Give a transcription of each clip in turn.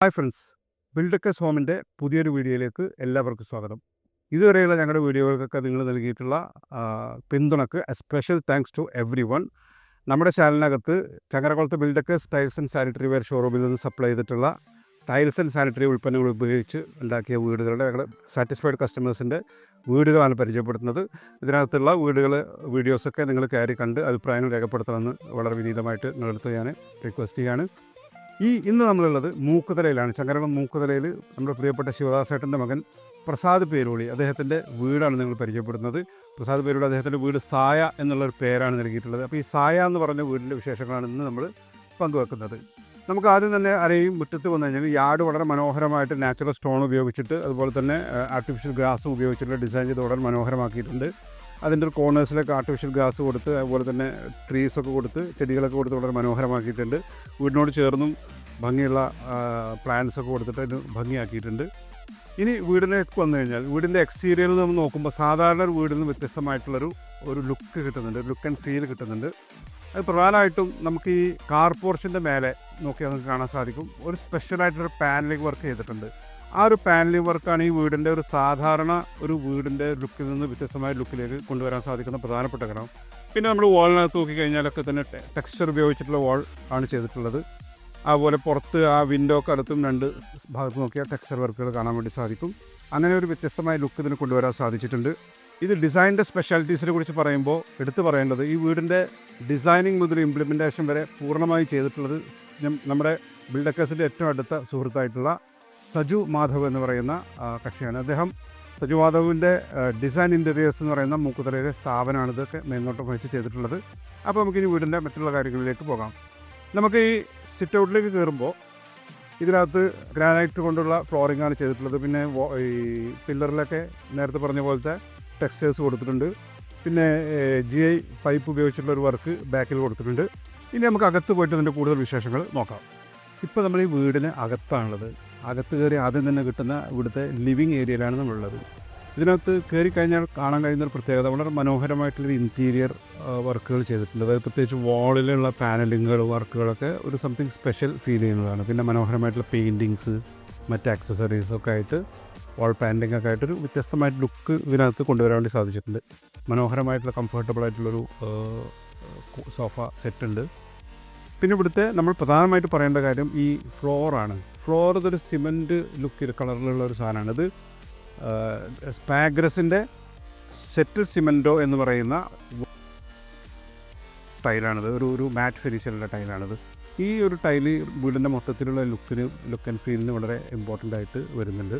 Hi friends ബിൽഡക്കേഴ്സ് ഹോമിന്റെ പുതിയൊരു വീഡിയോയിലേക്ക് എല്ലാവർക്കും സ്വാഗതം. ഇതുവരെയുള്ള ഞങ്ങളുടെ വീഡിയോകൾക്കൊക്കെ നിങ്ങൾ നൽകിയിട്ടുള്ള പിന്തുണക്ക് special thanks to everyone നമ്മുടെ ചാനലിനകത്ത് ചങ്ങരകുളത്ത് ബിൽഡക്കേഴ്സ് ടൈൽസ് ആൻഡ് സാനിറ്ററി വെയർ ഷോറൂമിൽ നിന്ന് സപ്ലൈ ചെയ്തിട്ടുള്ള ടൈൽസ് ആൻഡ് സാനിറ്ററി ഉൽപ്പന്നങ്ങൾ ഉപയോഗിച്ച് ഉണ്ടാക്കിയ വീടുകളുടെ ഞങ്ങളുടെ സാറ്റിസ്ഫൈഡ് കസ്റ്റമേഴ്സിന്റെ വീടുകളാണ് പരിചയപ്പെടുത്തുന്നത്. ഇതിനകത്തുള്ള വീടുകൾ വീഡിയോസൊക്കെ നിങ്ങൾ കയറി കണ്ട് അഭിപ്രായങ്ങൾ രേഖപ്പെടുത്തണമെന്ന് വളരെ വിനീതമായിട്ട് നിങ്ങളടുത്ത് ഞാൻ റിക്വസ്റ്റ് ചെയ്യാണ് ഈ ഇന്ന് നമ്മളുള്ളത് മൂക്കുതലയിലാണ്. ശങ്കരകം മൂക്കുതലയിൽ നമ്മുടെ പ്രിയപ്പെട്ട ശിവദാസേട്ടന്റെ മകൻ പ്രസാദ് പേരോളി അദ്ദേഹത്തിന്റെ വീടാണ് നിങ്ങൾ പരിചയപ്പെടുന്നത്. പ്രസാദ് പേരോളി അദ്ദേഹത്തിന്റെ വീട് സായ എന്നുള്ളൊരു പേരാണ് നൽകിയിട്ടുള്ളത്. അപ്പോൾ ഈ സായ എന്ന് പറഞ്ഞ വീടിന്റെ വിശേഷങ്ങളാണ് ഇന്ന് നമ്മൾ പങ്കുവെക്കുന്നത്. നമുക്ക് ആദ്യം തന്നെ അരയും മുറ്റത്ത് വന്നു കഴിഞ്ഞാൽ യാർഡ് വളരെ മനോഹരമായിട്ട് നാച്ചുറൽ സ്റ്റോൺ ഉപയോഗിച്ചിട്ട് അതുപോലെ തന്നെ ആർട്ടിഫിഷ്യൽ ഗ്രാസ് ഉപയോഗിച്ചിട്ടുള്ള ഡിസൈൻ ചെയ്ത് വളരെ മനോഹരമാക്കിയിട്ടുണ്ട്. അതിന്റെ ഒരു കോർണേഴ്സിലൊക്കെ ആർട്ടിഫിഷ്യൽ ഗ്രാസ് കൊടുത്ത് അതുപോലെ തന്നെ ട്രീസൊക്കെ കൊടുത്ത് ചെടികളൊക്കെ കൊടുത്ത് വളരെ മനോഹരമാക്കിയിട്ടുണ്ട്. വീടിനോട് ചേർന്നും ഭംഗിയുള്ള പ്ലാന്റ്സ് ഒക്കെ കൊടുത്തിട്ട് അതിന് ഭംഗിയാക്കിയിട്ടുണ്ട്. ഇനി വീടിലേക്ക് വന്നു കഴിഞ്ഞാൽ വീടിന്റെ എക്സ്റ്റീരിയറിൽ നമ്മൾ നോക്കുമ്പോൾ സാധാരണ ഒരു വീടിൽ നിന്ന് വ്യത്യസ്തമായിട്ടുള്ളൊരു ഒരു ലുക്ക് കിട്ടുന്നുണ്ട് ലുക്ക് ആൻഡ് ഫീൽ കിട്ടുന്നുണ്ട്. അത് പ്രധാനമായിട്ടും നമുക്ക് ഈ കാർ പോർഷന്റെ മേലെ നോക്കിയാൽ നമുക്ക് കാണാൻ സാധിക്കും. ഒരു സ്പെഷ്യലായിട്ടൊരു പാനലിംഗ് വർക്ക് ചെയ്തിട്ടുണ്ട്. ആ ഒരു പാനലിംഗ് വർക്കാണ് ഈ വീടിന്റെ ഒരു സാധാരണ ഒരു വീടിന്റെ ലുക്കിൽ നിന്ന് വ്യത്യസ്തമായ ലുക്കിലേക്ക് കൊണ്ടുവരാൻ സാധിക്കുന്ന പ്രധാനപ്പെട്ട ഘടകം. പിന്നെ നമ്മൾ വാളിനകത്ത് നോക്കിക്കഴിഞ്ഞാലൊക്കെ തന്നെ ടെക്സ്ചർ ഉപയോഗിച്ചിട്ടുള്ള വാൾ ആണ് ചെയ്തിട്ടുള്ളത്. അതുപോലെ പുറത്ത് ആ വിൻഡോക്ക് അടുത്തും രണ്ട് ഭാഗത്ത് നോക്കിയാൽ ടെക്സ്ചർ വർക്കുകൾ കാണാൻ വേണ്ടി സാധിക്കും. അങ്ങനെ ഒരു വ്യത്യസ്തമായ ലുക്ക് ഇതിന് കൊണ്ടുവരാൻ സാധിച്ചിട്ടുണ്ട്. ഇത് ഡിസൈനിന്റെ സ്പെഷ്യാലിറ്റീസിനെ കുറിച്ച് പറയുമ്പോൾ എടുത്തു പറയേണ്ടത് ഈ വീടിന്റെ ഡിസൈനിങ് മുതൽ ഇംപ്ലിമെന്റേഷൻ വരെ പൂർണമായി ചെയ്തിട്ടുള്ളത് നമ്മുടെ ബിൽഡക്കേഴ്സിന്റെ ഏറ്റവും അടുത്ത സുഹൃത്തായിട്ടുള്ള സജു മാധവ് എന്ന് പറയുന്ന കക്ഷിയാണ്. അദ്ദേഹം സജു മാധവിന്റെ ഡിസൈൻ ഇന്റീരിയേഴ്സ് എന്ന് പറയുന്ന മൂക്കുതലയിലെ സ്ഥാപനമാണ് ഇതൊക്കെ മേൽനോട്ടം വഹിച്ച് ചെയ്തിട്ടുള്ളത്. അപ്പോൾ നമുക്കിനി വീടിന്റെ മറ്റുള്ള കാര്യങ്ങളിലേക്ക് പോകാം. നമുക്ക് ഈ സിറ്റ് ഔട്ടിലേക്ക് കയറുമ്പോൾ ഇതിനകത്ത് ഗ്രാനൈറ്റ് കൊണ്ടുള്ള ഫ്ലോറിംഗ് ആണ് ചെയ്തിട്ടുള്ളത്. പിന്നെ ഈ പില്ലറിലൊക്കെ നേരത്തെ പറഞ്ഞ പോലത്തെ ടെക്സ്റ്റേഴ്സ് കൊടുത്തിട്ടുണ്ട്. പിന്നെ ജി ഐ പൈപ്പ് ഉപയോഗിച്ചിട്ടുള്ള ഒരു വർക്ക് ബാക്കിൽ കൊടുത്തിട്ടുണ്ട്. ഇനി നമുക്ക് അകത്ത് പോയിട്ട് ഇതിന്റെ കൂടുതൽ വിശേഷങ്ങൾ നോക്കാം. ഇപ്പോൾ നമ്മൾ ഈ വീടിന് അകത്താണുള്ളത്. അകത്ത് കയറി ആദ്യം തന്നെ കിട്ടുന്ന ഇവിടുത്തെ ലിവിങ് ഏരിയയിലാണ് നമ്മളുള്ളത്. ഇതിനകത്ത് കയറി കഴിഞ്ഞാൽ കാണാൻ കഴിയുന്ന ഒരു പ്രത്യേകത വളരെ മനോഹരമായിട്ടുള്ളൊരു ഇന്റീരിയർ വർക്കുകൾ ചെയ്തിട്ടുണ്ട്. അതായത് പ്രത്യേകിച്ച് വാളിലുള്ള പാനലിങ്ങുകൾ വർക്കുകളൊക്കെ ഒരു സംതിങ് സ്പെഷ്യൽ ഫീൽ ചെയ്യുന്നതാണ്. പിന്നെ മനോഹരമായിട്ടുള്ള പെയിന്റിങ്സ് മറ്റ് ആക്സസറീസ് ഒക്കെ ആയിട്ട് വാൾ പാന്റിംഗ് ഒക്കെ ആയിട്ടൊരു വ്യത്യസ്തമായിട്ട് ലുക്ക് ഇതിനകത്ത് കൊണ്ടുവരാൻ വേണ്ടി സാധിച്ചിട്ടുണ്ട്. മനോഹരമായിട്ടുള്ള കംഫർട്ടബിൾ ആയിട്ടുള്ളൊരു സോഫ സെറ്റ് ഉണ്ട്. പിന്നെ ഇവിടുത്തെ നമ്മൾ പ്രധാനമായിട്ട് പറയേണ്ട കാര്യം ഈ ഫ്ലോറാണ് ഫ്ലോർ ഇതൊരു സിമന്റ് ലുക്ക് കളറിലുള്ള ഒരു സാധനമാണ്. ഇത് സ്പാഗ്രസിന്റെ സെറ്റിൽ സിമന്റോ എന്ന് പറയുന്ന ടൈലാണിത്. ഒരു ഒരു മാറ്റ് ഫിനിഷിലുള്ള ടൈലാണിത്. ഈ ഒരു ടൈൽ വീടിന്റെ മൊത്തത്തിലുള്ള ലുക്കിന് ലുക്ക് ആൻഡ് ഫീലിന് വളരെ ഇമ്പോർട്ടന്റ് ആയിട്ട് വരുന്നുണ്ട്.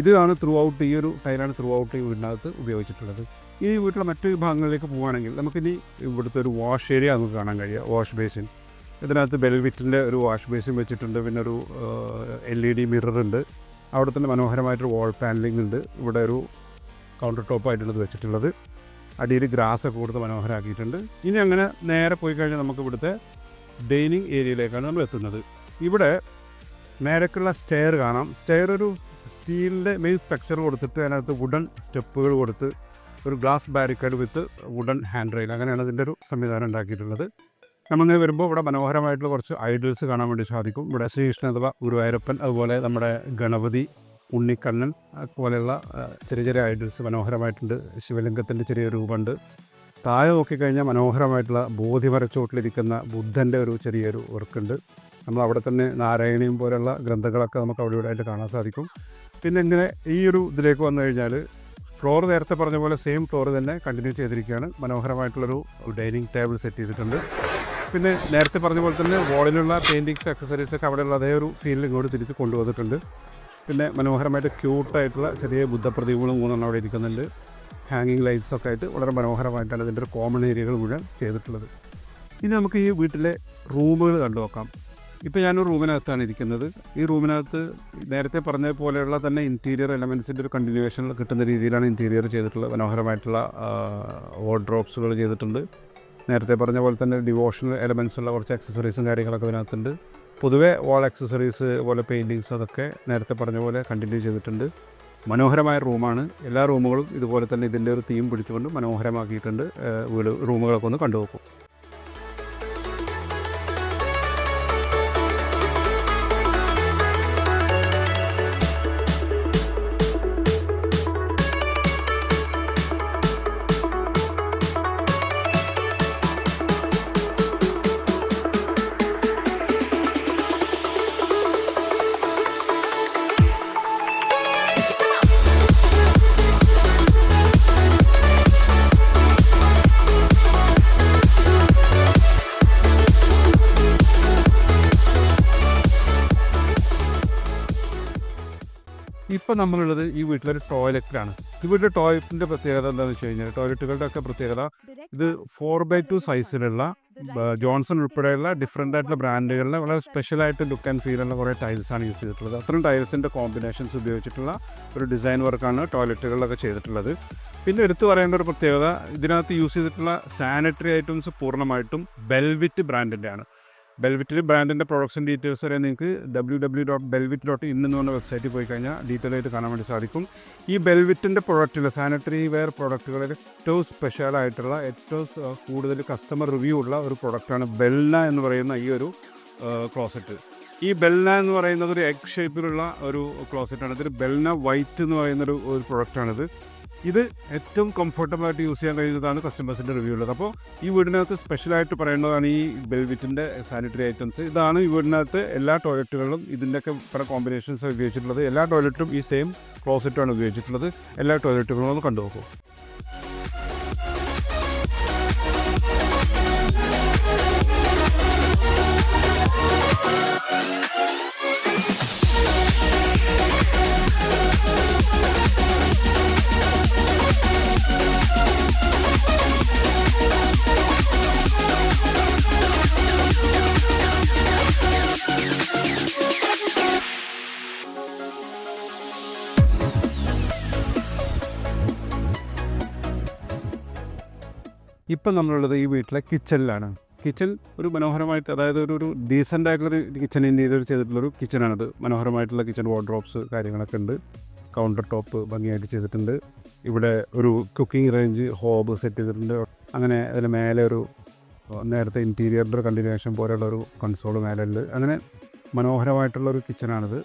ഇതാണ് ത്രൂ ഔട്ട് ഈ ഒരു ടൈലാണ് ത്രൂ ഔട്ട് ഈ വീടിനകത്ത് ഉപയോഗിച്ചിട്ടുള്ളത്. ഈ വീട്ടിലെ മറ്റു ഭാഗങ്ങളിലേക്ക് പോകുകയാണെങ്കിൽ നമുക്കിനി ഇവിടുത്തെ ഒരു വാഷ് ഏരിയ നമുക്ക് കാണാൻ കഴിയുക വാഷ് ബേസിൻ ഇതിനകത്ത് ബെൽവിറ്റിന്റെ ഒരു വാഷ് ബേസിൻ വെച്ചിട്ടുണ്ട്. പിന്നെ ഒരു എൽ ഇ ഡി മിറർ ഉണ്ട്. അവിടെ തന്നെ മനോഹരമായിട്ടൊരു വാൾ പാനലിംഗ് ഉണ്ട്. ഇവിടെ ഒരു കൗണ്ടർ ടോപ്പായിട്ടാണ് ഇത് വെച്ചിട്ടുള്ളത്. അടിയിൽ ഗ്രാസ് ഒക്കെ കൊടുത്ത് മനോഹരമാക്കിയിട്ടുണ്ട് ഇനി അങ്ങനെ നേരെ പോയി കഴിഞ്ഞാൽ നമുക്ക് ഇവിടുത്തെ ഡൈനിങ് ഏരിയയിലേക്കാണ് നമ്മൾ എത്തുന്നത്. ഇവിടെ നേരക്കുള്ള സ്റ്റെയർ കാണാം. സ്റ്റെയർ ഒരു സ്റ്റീലിന്റെ മെയിൻ സ്ട്രക്ചർ കൊടുത്തിട്ട് അതിനകത്ത് വുഡൻ സ്റ്റെപ്പുകൾ കൊടുത്ത് ഒരു glass barricade with wooden handrail അങ്ങനെയാണ് അതിന്റെ ഒരു സംവിധാനം ഉണ്ടാക്കിയിട്ടുള്ളത്. നമ്മളിങ്ങനെ വരുമ്പോൾ ഇവിടെ മനോഹരമായിട്ടുള്ള കുറച്ച് ഐഡൽസ് കാണാൻ വേണ്ടി സാധിക്കും. ഇവിടെ ശ്രീകൃഷ്ണൻ അഥവാ ഗുരുവായൂരപ്പൻ അതുപോലെ നമ്മുടെ ഗണപതി ഉണ്ണിക്കണ്ണൻ പോലെയുള്ള ചെറിയ ചെറിയ ഐഡൽസ് മനോഹരമായിട്ടുണ്ട്. ശിവലിംഗത്തിന്റെ ചെറിയ രൂപമുണ്ട്. താഴെ നോക്കിക്കഴിഞ്ഞാൽ മനോഹരമായിട്ടുള്ള ബോധിമരച്ചോട്ടിലിരിക്കുന്ന ബുദ്ധന്റെ ഒരു ചെറിയൊരു വർക്കുണ്ട് നമ്മൾ അവിടെ തന്നെ നാരായണിയും പോലെയുള്ള ഗ്രന്ഥങ്ങളൊക്കെ നമുക്ക് അവിടെ ഇവിടെ ആയിട്ട് കാണാൻ സാധിക്കും. പിന്നെ ഇങ്ങനെ ഈ ഒരു ഇതിലേക്ക് വന്നു കഴിഞ്ഞാൽ ഫ്ലോർ നേരത്തെ പറഞ്ഞ പോലെ സെയിം ഫ്ലോർ തന്നെ കണ്ടിന്യൂ ചെയ്തിരിക്കുകയാണ്. മനോഹരമായിട്ടുള്ളൊരു ഡൈനിങ് ടേബിൾ സെറ്റ് ചെയ്തിട്ടുണ്ട്. പിന്നെ നേരത്തെ പറഞ്ഞ പോലെ തന്നെ വോളിലുള്ള പെയിന്റിങ്സ് അക്സസറീസ് ഒക്കെ അവിടെയുള്ള അതേ ഒരു ഫീലിൽ ഇങ്ങോട്ട് തിരിച്ച് കൊണ്ടുവന്നിട്ടുണ്ട്. പിന്നെ മനോഹരമായിട്ട് ക്യൂട്ടായിട്ടുള്ള ചെറിയ ബുദ്ധപ്രതിമകളും മൂന്നെണ്ണം അവിടെ ഇരിക്കുന്നുണ്ട്. ഹാങ്ങിങ് ലൈറ്റ്സ് ഒക്കെ ആയിട്ട് വളരെ മനോഹരമായിട്ടാണ് ഇതിന്റെ ഒരു കോമൺ ഏരിയകൾ മുഴുവൻ ചെയ്തിട്ടുള്ളത്. ഇനി നമുക്ക് ഈ വീട്ടിലെ റൂമുകൾ കണ്ടു നോക്കാം. ഇപ്പോൾ ഞാനൊരു റൂമിനകത്താണ് ഇരിക്കുന്നത്. ഈ റൂമിനകത്ത് നേരത്തെ പറഞ്ഞ പോലെയുള്ള തന്നെ ഇന്റീരിയർ എലമെൻസിന്റെ ഒരു കണ്ടിന്യൂവേഷൻ കിട്ടുന്ന രീതിയിലാണ് ഇന്റീരിയർ ചെയ്തിട്ടുള്ളത് മനോഹരമായിട്ടുള്ള വാർഡ്രോപ്സുകൾ ചെയ്തിട്ടുണ്ട്. നേരത്തെ പറഞ്ഞ പോലെ തന്നെ ഡിവോഷണൽ എലമെൻസ് ഉള്ള കുറച്ച് അക്സസറീസും കാര്യങ്ങളൊക്കെ ഇതിനകത്തുണ്ട് പൊതുവെ വാൾ അക്സസറീസ് പോലെ പെയിന്റിങ്സ് അതൊക്കെ നേരത്തെ പറഞ്ഞ പോലെ കണ്ടിന്യൂ ചെയ്തിട്ടുണ്ട്. മനോഹരമായ റൂമാണ് എല്ലാ റൂമുകളും ഇതുപോലെ തന്നെ ഇതിന്റെ ഒരു തീം പിടിച്ചുകൊണ്ട് മനോഹരമാക്കിയിട്ടുണ്ട്. വീട് റൂമുകളൊക്കെ ഒന്ന് കണ്ടു നോക്കും ഇപ്പം നമ്മളുള്ളത് ഈ വീട്ടിലൊരു ടോയ്ലറ്റിലാണ്. ഈ വീട്ടിലെ ടോയ്ലറ്റിന്റെ പ്രത്യേകത എന്താണെന്ന് വെച്ച് കഴിഞ്ഞാൽ ടോയ്ലറ്റുകളുടെ ഒക്കെ പ്രത്യേകത ഇത് ഫോർ ബൈ ടു സൈസിലുള്ള ജോൺസൺ ഉൾപ്പെടെയുള്ള ഡിഫറെന്റ് ആയിട്ടുള്ള ബ്രാൻഡുകളിലെ വളരെ സ്പെഷ്യലായിട്ട് ലുക്ക് ആൻഡ് ഫീൽ ഉള്ള കുറേ ടൈൽസാണ് യൂസ് ചെയ്തിട്ടുള്ളത്. അത്രയും ടൈൽസിന്റെ കോമ്പിനേഷൻസ് ഉപയോഗിച്ചിട്ടുള്ള ഒരു ഡിസൈൻ വർക്കാണ് ടോയ്ലറ്റുകളിലൊക്കെ ചെയ്തിട്ടുള്ളത്. പിന്നെ എടുത്തു പറയേണ്ട ഒരു പ്രത്യേകത ഇതിനകത്ത് യൂസ് ചെയ്തിട്ടുള്ള സാനിറ്ററി ഐറ്റംസ് പൂർണമായിട്ടും ബെൽവിറ്റ് ബ്രാൻഡിന്റെയാണ് ബെൽവിറ്റിൽ ബ്രാൻഡിന്റെ പ്രൊഡക്ഷൻ ഡീറ്റെയിൽസ് വരെ നിങ്ങൾക്ക് W W dot Belvit dot in എന്ന് പറഞ്ഞ വെബ്സൈറ്റിൽ പോയി കഴിഞ്ഞാൽ ഡീറ്റെയിൽ ആയിട്ട് കാണാൻ വേണ്ടി സാധിക്കും. ഈ ബെൽവിറ്റിന്റെ പ്രൊഡക്റ്റുകൾ സാനിറ്ററി വെയർ പ്രൊഡക്റ്റുകളിൽ ഏറ്റവും സ്പെഷ്യൽ ആയിട്ടുള്ള ഏറ്റവും കൂടുതൽ കസ്റ്റമർ റിവ്യൂ ഉള്ള ഒരു പ്രൊഡക്റ്റാണ് ബെൽന എന്ന് പറയുന്ന ഈ ഒരു ക്ലോസറ്റ് ഈ ബെൽന എന്ന് പറയുന്നത് ഒരു എഗ് ഷേപ്പിലുള്ള ഒരു ക്ലോസറ്റാണ് ഇതിൽ ബെൽന വൈറ്റ് എന്ന് പറയുന്നൊരു ഒരു പ്രൊഡക്റ്റാണിത് ഇത് ഏറ്റവും കംഫർട്ടബിളായിട്ട് യൂസ് ചെയ്യാൻ കഴിയുന്നതാണ് കസ്റ്റമേഴ്സിന്റെ റിവ്യൂ ഉള്ളത്. അപ്പോൾ ഈ വീടിനകത്ത് സ്പെഷ്യലായിട്ട് പറയേണ്ടതാണ് ഈ ബെൽവിറ്റിന്റെ സാനിറ്ററി ഐറ്റംസ് ഇതാണ് ഈ വീടിനകത്ത് എല്ലാ ടോയ്ലറ്റുകളും ഇതിന്റെയൊക്കെ പല കോമ്പിനേഷൻസ് ഉപയോഗിച്ചിട്ടുള്ളത്. എല്ലാ ടോയ്ലറ്റും ഈ സെയിം ക്ലോസറ്റാണ് ഉപയോഗിച്ചിട്ടുള്ളത്. എല്ലാ ടോയ്ലറ്റുകളും ഒന്ന് കണ്ടു ഇപ്പം നമ്മളുള്ളത് ഈ വീട്ടിലെ കിച്ചണിലാണ്. കിച്ചൺ ഒരു മനോഹരമായിട്ട് അതായത് ഒരു ഒരു ഡീസന്റ് ആയിട്ടുള്ളൊരു കിച്ചൺ ഇന്ത്യയിൽ ചെയ്തിട്ടുള്ളൊരു കിച്ചണാണിത് മനോഹരമായിട്ടുള്ള കിച്ചൺ വാർഡ്രോപ്സ് കാര്യങ്ങളൊക്കെ ഉണ്ട്. കൗണ്ടർ ടോപ്പ് ഭംഗിയായിട്ട് ചെയ്തിട്ടുണ്ട്. ഇവിടെ ഒരു കുക്കിംഗ് റേഞ്ച് ഹോബ് സെറ്റ് ചെയ്തിട്ടുണ്ട്. അങ്ങനെ അതിന് മേലെ ഒരു നേരത്തെ ഇന്റീരിയറിന്റെ ഒരു കണ്ടിന്യൂഷൻ പോലെയുള്ള ഒരു കൺസോൾ മേലെ ഉണ്ട്. അങ്ങനെ മനോഹരമായിട്ടുള്ള ഒരു കിച്ചണാണിത്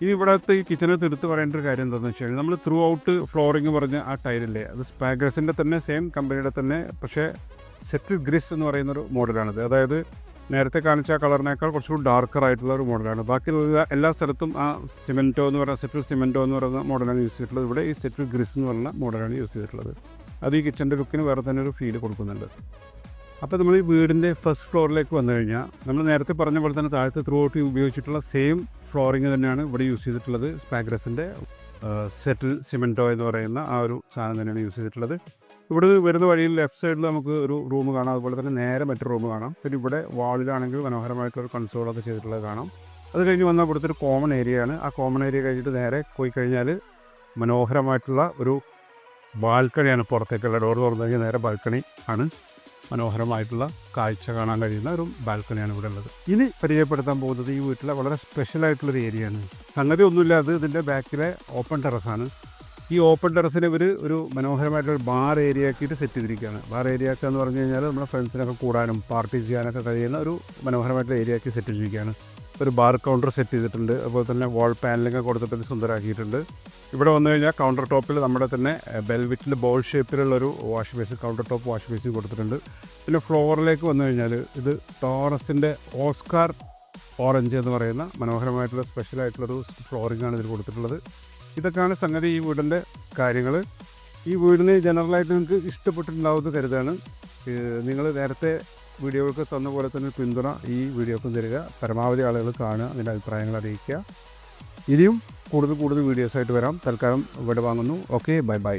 ഇനി ഇവിടുത്തെ ഈ കിച്ചനകത്ത് എടുത്ത് പറയേണ്ട ഒരു കാര്യം എന്താണെന്ന് വെച്ച് കഴിഞ്ഞാൽ നമ്മൾ ത്രൂ ഔട്ട് ഫ്ലോറിങ് പറഞ്ഞ ആ ടൈലില്ലേ അത് സ്പാഗ്രസിന്റെ തന്നെ സെയിം കമ്പനിയുടെ തന്നെ പക്ഷേ സെറ്റിൽ ഗ്രിസ് എന്ന് പറയുന്നൊരു മോഡലാണിത് അതായത് നേരത്തെ കാണിച്ച ആ കളറിനേക്കാൾ കുറച്ചുകൂടി ഡാർക്കർ ആയിട്ടുള്ള ഒരു മോഡലാണ് ബാക്കിയുള്ള എല്ലാ സ്ഥലത്തും ആ സിമെന്റോ എന്ന് പറയുന്ന സെറ്റിൽ സിമെന്റോ എന്ന് പറയുന്ന മോഡലാണ് യൂസ് ചെയ്തിട്ടുള്ളത്. ഇവിടെ ഈ സെറ്റിൽ ഗ്രിസ് എന്ന് പറയുന്ന മോഡലാണ് യൂസ് ചെയ്തിട്ടുള്ളത്. അത് ഈ കിച്ചന്റെ ലുക്കിന് വേറെ തന്നെ ഒരു ഫീൽ കൊടുക്കുന്നുണ്ട്. അപ്പോൾ നമ്മൾ ഈ വീടിന്റെ ഫസ്റ്റ് ഫ്ലോറിലേക്ക് വന്നു കഴിഞ്ഞാൽ നമ്മൾ നേരത്തെ പറഞ്ഞ പോലെ തന്നെ താഴത്തെ ത്രൂ ഔട്ട് ഉപയോഗിച്ചിട്ടുള്ള സെയിം ഫ്ലോറിങ് തന്നെയാണ് ഇവിടെ യൂസ് ചെയ്തിട്ടുള്ളത്. സ്പാഗ്രസിന്റെ സെറ്റിൽ സിമെന്റോ എന്ന് പറയുന്ന ആ ഒരു സാധനം തന്നെയാണ് യൂസ് ചെയ്തിട്ടുള്ളത്. ഇവിടെ വരുന്ന വഴിയിൽ ലെഫ്റ്റ് സൈഡിൽ നമുക്ക് ഒരു റൂം കാണാം. അതുപോലെ തന്നെ നേരെ മറ്റൊരു റൂം കാണാം. പിന്നെ ഇവിടെ വാളിലാണെങ്കിൽ മനോഹരമായിട്ടൊരു കൺസോളൊക്കെ ചെയ്തിട്ടുള്ളത് കാണാം. അത് കഴിഞ്ഞ് വന്നാൽ ഇവിടുത്തെ ഒരു കോമൺ ഏരിയയാണ് ആ കോമൺ ഏരിയ കഴിഞ്ഞിട്ട് നേരെ പോയി കഴിഞ്ഞാൽ മനോഹരമായിട്ടുള്ള ഒരു ബാൽക്കണിയാണ് പുറത്തേക്കുള്ള ഡോർ തുറന്നു കഴിഞ്ഞാൽ നേരെ ബാൽക്കണി ആണ്. മനോഹരമായിട്ടുള്ള കാഴ്ച കാണാൻ കഴിയുന്ന ഒരു ബാൽക്കണിയാണ് ഇവിടെ ഉള്ളത്. ഇനി പരിചയപ്പെടുത്താൻ പോകുന്നത് ഈ വീട്ടിലെ വളരെ സ്പെഷ്യൽ ആയിട്ടുള്ളൊരു ഏരിയയാണ് സംഗതി ഒന്നുമില്ല അത് ഇതിന്റെ ബാക്കിലെ ഓപ്പൺ ടെറസാണ് ഈ ഓപ്പൺ ടെറസിന് ഇവർ ഒരു മനോഹരമായിട്ടൊരു ബാർ ഏരിയ ആക്കിയിട്ട് സെറ്റ് ചെയ്തിരിക്കുകയാണ്. ബാർ ഏരിയ ഒക്കെ എന്ന് പറഞ്ഞു കഴിഞ്ഞാൽ നമ്മുടെ ഫ്രണ്ട്സിനൊക്കെ കൂടാനും പാർട്ടി ചെയ്യാനൊക്കെ കഴിയുന്ന ഒരു മനോഹരമായിട്ടുള്ള ഏരിയ ആക്കി സെറ്റ് ചെയ്തിരിക്കുകയാണ്. ഒരു ബാർ കൗണ്ടർ സെറ്റ് ചെയ്തിട്ടുണ്ട്. അതുപോലെ തന്നെ വാൾ പാനലിങ്ങ് കൊടുത്തിട്ട് സുന്ദരമാക്കിയിട്ടുണ്ട് ഇവിടെ വന്നു കഴിഞ്ഞാൽ കൗണ്ടർ ടോപ്പിൽ നമ്മുടെ തന്നെ ബെൽവിറ്റിൽ ball ഷേപ്പിലുള്ളൊരു wash basin countertop wash basin കൊടുത്തിട്ടുണ്ട്. പിന്നെ ഫ്ലോറിലേക്ക് വന്നു കഴിഞ്ഞാൽ ഇത് ടോറസിന്റെ ഓസ്കാർ ഓറഞ്ച് എന്ന് പറയുന്ന മനോഹരമായിട്ടുള്ള സ്പെഷ്യലായിട്ടുള്ളൊരു ഫ്ലോറിംഗ് ആണ് ഇതിൽ കൊടുത്തിട്ടുള്ളത്. ഇതൊക്കെയാണ് സംഗതി ഈ വീടിന്റെ കാര്യങ്ങൾ ഈ വീടിന് ജനറലായിട്ട് നിങ്ങൾക്ക് ഇഷ്ടപ്പെട്ടിട്ടുണ്ടാവുമെന്ന് കരുതാണ്. നിങ്ങൾ നേരത്തെ വീഡിയോകൾക്ക് തന്ന പോലെ തന്നെ പിന്തുണ ഈ വീഡിയോക്കും തരിക. പരമാവധി ആളുകൾ കാണുക അതിന്റെ അഭിപ്രായങ്ങൾ അറിയിക്കുക. ഇനിയും കൂടുതൽ കൂടുതൽ വീഡിയോസായിട്ട് വരാം. തൽക്കാലം ഇവിടെ വാങ്ങുന്നു. Okay bye bye.